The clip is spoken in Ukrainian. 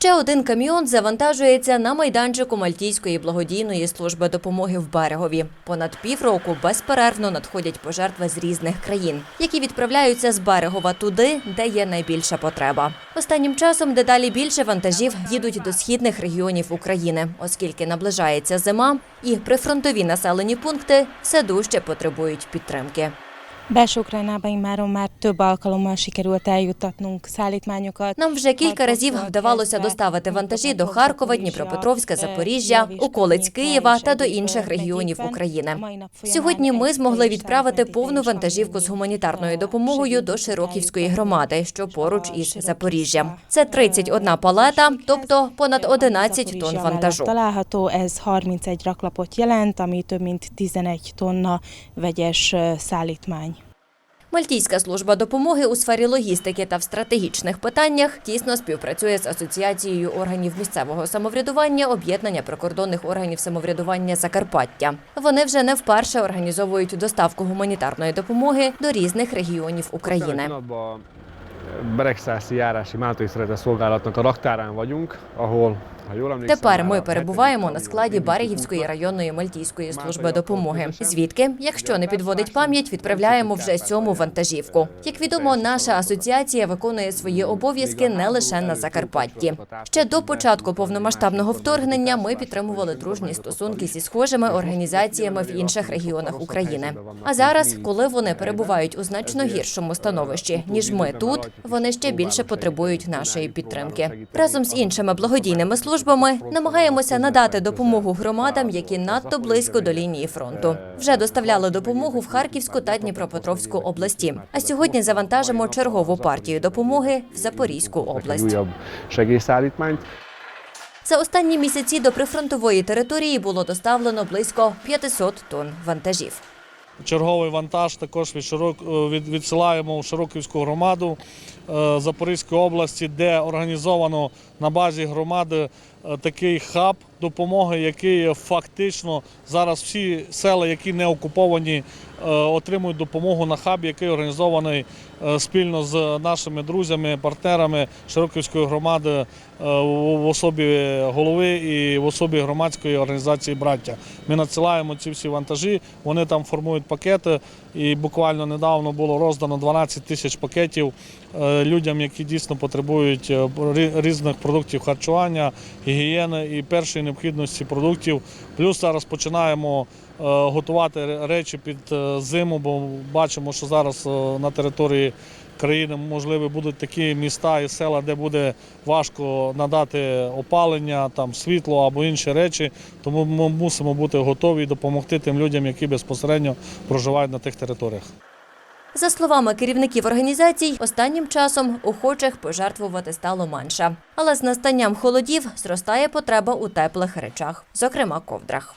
Ще один каміон завантажується на майданчику Мальтійської благодійної служби допомоги в берегові. Понад півроку безперервно надходять пожертви з різних країн, які відправляються з берегова туди, де є найбільша потреба. Останнім часом дедалі більше вантажів їдуть до східних регіонів України, оскільки наближається зима, і прифронтові населені пункти все дужче потребують підтримки. Belső Ukrajnába immáron már több alkalommal sikerült eljuttatnunk szállítmányokat. Нам вже кілька разів вдавалося доставити вантажі до Харкова, Дніпропетровська, Запоріжжя, околиць Києва та до інших регіонів України. Сьогодні ми змогли відправити повну вантажівку з гуманітарною допомогою до Широківської громади, що поруч із Запоріжжям. Це 31 палета, тобто понад 11 тонн вантажу. Található, ez 31 raklapot jelent, ami több mint 11 tonna vegyes szállítmány. Мальтійська служба допомоги у сфері логістики та в стратегічних питаннях тісно співпрацює з асоціацією органів місцевого самоврядування об'єднання прикордонних органів самоврядування Закарпаття. Вони вже не вперше організовують доставку гуманітарної допомоги до різних регіонів України. Beregszászi járási Máltai Szeretett Szolgálatnak a raktárán vagyunk, Тепер ми перебуваємо на складі Берегівської районної мальтійської служби допомоги. Звідки, якщо не підводить пам'ять, відправляємо вже сьому вантажівку. Як відомо, наша асоціація виконує свої обов'язки не лише на Закарпатті. Ще до початку повномасштабного вторгнення ми підтримували дружні стосунки зі схожими організаціями в інших регіонах України. А зараз, коли вони перебувають у значно гіршому становищі ніж ми тут, вони ще більше потребують нашої підтримки. Разом з іншими благодійними службами намагаємося надати допомогу громадам, які надто близько до лінії фронту. Вже доставляли допомогу в Харківську та Дніпропетровську області. А сьогодні завантажимо чергову партію допомоги в Запорізьку область. За останні місяці до прифронтової території було доставлено близько 500 тонн вантажів. Черговий вантаж також від широк, е, від, відсилаємо в Широківську громаду е, Запорізької області, де організовано на базі громади такий хаб допомоги, який фактично зараз всі села, які не окуповані, е, отримують допомогу на хабі, який організований е, спільно з нашими друзями, партнерами Широківської громади е, в особі голови і в особі громадської організації Браття. Ми надсилаємо ці всі вантажі, вони там формують пакети. І буквально недавно було роздано 12 тисяч пакетів е, людям, які дійсно потребують е, різних продуктів харчування, гігієни і першої необхідності продуктів. Плюс зараз починаємо е, готувати речі під е, зиму, бо бачимо, що зараз е, на території країни можливо будуть такі міста і села, де буде важко надати опалення, там світло або інші речі. Тому ми мусимо бути готові і допомогти тим людям, які безпосередньо проживають на тих територіях. За словами керівників організацій, останнім часом охочих пожертвувати стало менше. Але з настанням холодів зростає потреба у теплих речах, зокрема ковдрах.